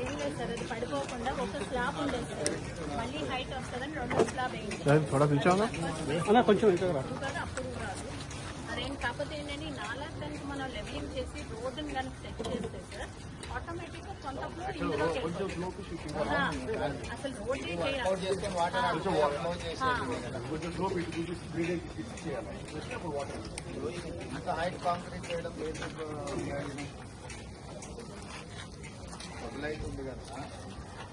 ఏం చేస్తారు అది పడిపోకుండా ఒక స్లాబ్ ఉండేది సార్. మళ్ళీ హైట్ వస్తుందని రెండో స్లాబ్ వేయండి కొంచెం అప్పుడు కాదు అప్పుడు రాదు అదేం మనం లెవెలింగ్ చేసి రోడ్డుని కనుక సెట్ ఆటోమేటిక్గా అసలు రోడ్డే కాంక్రీట్ మొదలైతుంది కదా.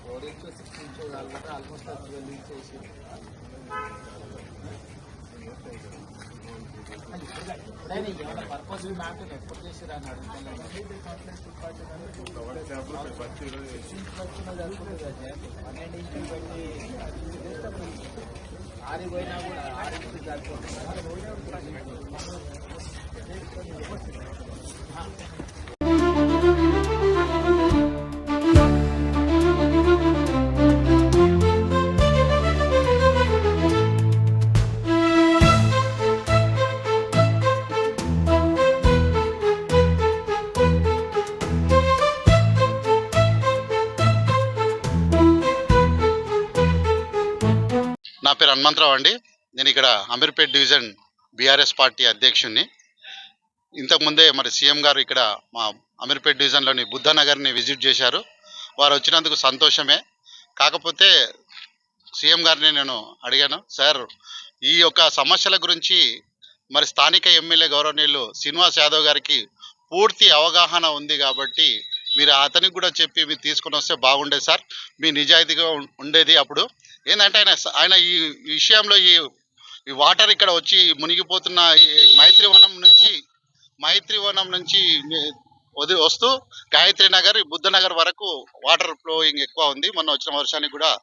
ఫోర్ ఇంచ్ సిక్స్ ఇంచ్ కాకపోతే ఆల్మోస్ట్ ట్వెల్వ్ ఇంచ్ వేసి పర్పస్ మ్యాప్ ఎప్పుడు చేసిరా అని పన్నెండు ఇంచులు పెట్టి ఆరి పోయినా కూడా ఆరు ఇంచులు సరిపోతుంది నా పేరు హనుమంతరావు అండి. నేను ఇక్కడ అమీర్పేట్ డివిజన్ బీఆర్ఎస్ పార్టీ అధ్యక్షుడిని ఇంతకుముందే మరి సీఎం గారు ఇక్కడ మా అమీర్పేట్ డివిజన్లోని బుద్ధనగర్ని విజిట్ చేశారు. వారు వచ్చినందుకు సంతోషమే. కాకపోతే సీఎం గారిని నేను అడిగాను సార్ ఈ యొక్క సమస్యల గురించి మరి స్థానిక ఎమ్మెల్యే గౌరవనీయులు శ్రీనివాస్ యాదవ్ గారికి పూర్తి అవగాహన ఉంది కాబట్టి మీరు అతనికి కూడా చెప్పి మీరు తీసుకొని వస్తే బాగుండేది సార్. మీ నిజాయితీగా ఉండేది అప్పుడు ఏంటంటే ఆయన ఆయన ఈ విషయంలో ఈ ఈ వాటర్ ఇక్కడ వచ్చి మునిగిపోతున్న ఈ మైత్రివనం నుంచి మైత్రివనం నుంచి వది వస్తూ గాయత్రి నగర్ బుద్ధ నగర్ వరకు వాటర్ ఫ్లోయింగ్ ఎక్కువ ఉంది. మొన్న వచ్చిన వర్షానికి కూడా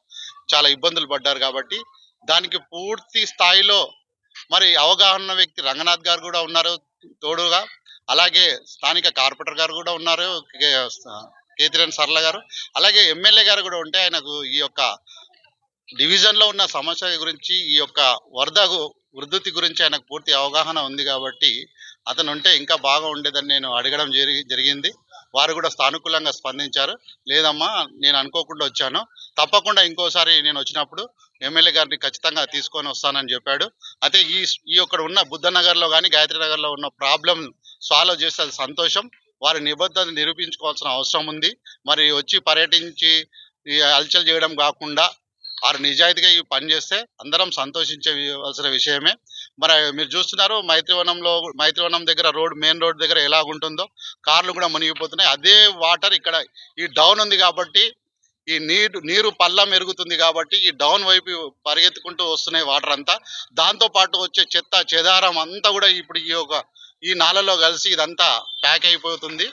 చాలా ఇబ్బందులు పడ్డారు కాబట్టి దానికి పూర్తి స్థాయిలో మరి అవగాహన వ్యక్తి రంగనాథ్ గారు కూడా ఉన్నారు తోడుగా. అలాగే స్థానిక కార్పొరేటర్ గారు కూడా ఉన్నారు. కే- సర్ల సరళ గారు. అలాగే ఎమ్మెల్యే గారు కూడా ఉంటే ఆయనకు ఈ యొక్క డివిజన్లో ఉన్న సమస్య గురించి ఈ యొక్క వరద వృద్ధి గురించి ఆయనకు పూర్తి అవగాహన ఉంది కాబట్టి అతను ఉంటే ఇంకా బాగా ఉండేదని నేను అడగడం జరిగి జరిగింది. వారు కూడా సానుకూలంగా స్పందించారు. లేదమ్మా నేను అనుకోకుండా వచ్చాను. తప్పకుండా ఇంకోసారి నేను వచ్చినప్పుడు ఎమ్మెల్యే గారిని ఖచ్చితంగా తీసుకొని వస్తానని చెప్పాడు. అయితే ఈ ఈ యొక్క ఉన్న బుద్ధనగర్లో కానీ గాయత్రి నగర్లో ఉన్న ప్రాబ్లం సాల్వ్ చేస్తే సంతోషం. వారి నిబద్ధత నిరూపించుకోవాల్సిన అవసరం ఉంది. మరి వచ్చి పర్యటించి ఈ చేయడం కాకుండా వారు నిజాయితీగా ఈ పని చేస్తే అందరం సంతోషించవలసిన విషయమే. మరి మీరు చూస్తున్నారు మైత్రివనంలో మైత్రివనం దగ్గర రోడ్ మెయిన్ రోడ్ దగ్గర ఎలా ఉంటుందో కార్లు కూడా మునిగిపోతున్నాయి. అదే వాటర్ ఇక్కడ ఈ డౌన్ ఉంది కాబట్టి ఈ నీరు నీరు పల్లం ఎరుగుతుంది కాబట్టి ఈ డౌన్ వైపు పరిగెత్తుకుంటూ వస్తున్నాయి వాటర్ అంతా. దాంతో పాటు వచ్చే చెత్త చెదారం అంతా కూడా ఇప్పుడు ఈ యొక్క ఈ నాలలో కలిసి ఇదంతా ప్యాక్ అయిపోతుంది.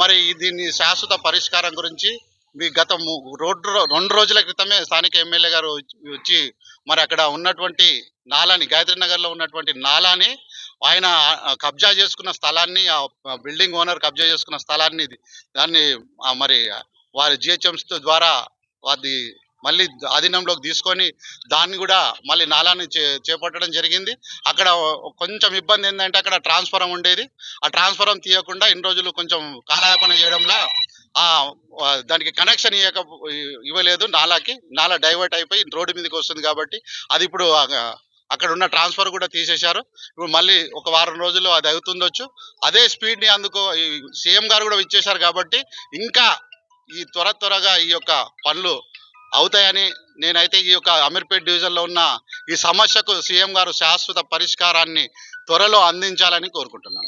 మరి దీన్ని శాశ్వత పరిష్కారం గురించి మీ గత రోడ్డు రెండు రోజుల క్రితమే స్థానిక ఎమ్మెల్యే గారు వచ్చి- మరి అక్కడ ఉన్నటువంటి నాలాని గాయత్రి నగర్లో ఉన్నటువంటి నాలాని ఆయన కబ్జా చేసుకున్న స్థలాన్ని ఆ బిల్డింగ్ ఓనర్ కబ్జా చేసుకున్న స్థలాన్ని దాన్ని మరి వారి జిహెచ్ఎంసీ ద్వారా అది మళ్ళీ ఆధీనంలోకి తీసుకొని దాన్ని కూడా మళ్ళీ నాలాన్ని చే చేపట్టడం జరిగింది. అక్కడ కొంచెం ఇబ్బంది ఏంటంటే అక్కడ ట్రాన్స్ఫారం ఉండేది. ఆ ట్రాన్స్ఫారం తీయకుండా ఇన్ని రోజులు కొంచెం కాలయాపన చేయడంలో దానికి కనెక్షన్ ఇవ్వక ఇవ్వలేదు. నాలాకి నాలా డైవర్ట్ అయిపోయి రోడ్డు మీదకి వస్తుంది కాబట్టి అది ఇప్పుడు అక్కడ ఉన్న ట్రాన్స్ఫర్ కూడా తీసేశారు. ఇప్పుడు మళ్ళీ ఒక వారం రోజుల్లో అది అవుతుండొచ్చు. అదే స్పీడ్ని అందుకు అందుకో ఈ సీఎం గారు కూడా ఇచ్చేశారు కాబట్టి ఇంకా ఈ త్వర త్వరగా ఈ యొక్క పనులు అవుతాయని నేనైతే ఈ యొక్క అమీర్పేట్ డివిజన్లో ఉన్న ఈ సమస్యకు సీఎం గారు శాశ్వత పరిష్కారాన్ని త్వరలో అందించాలని కోరుకుంటున్నాను.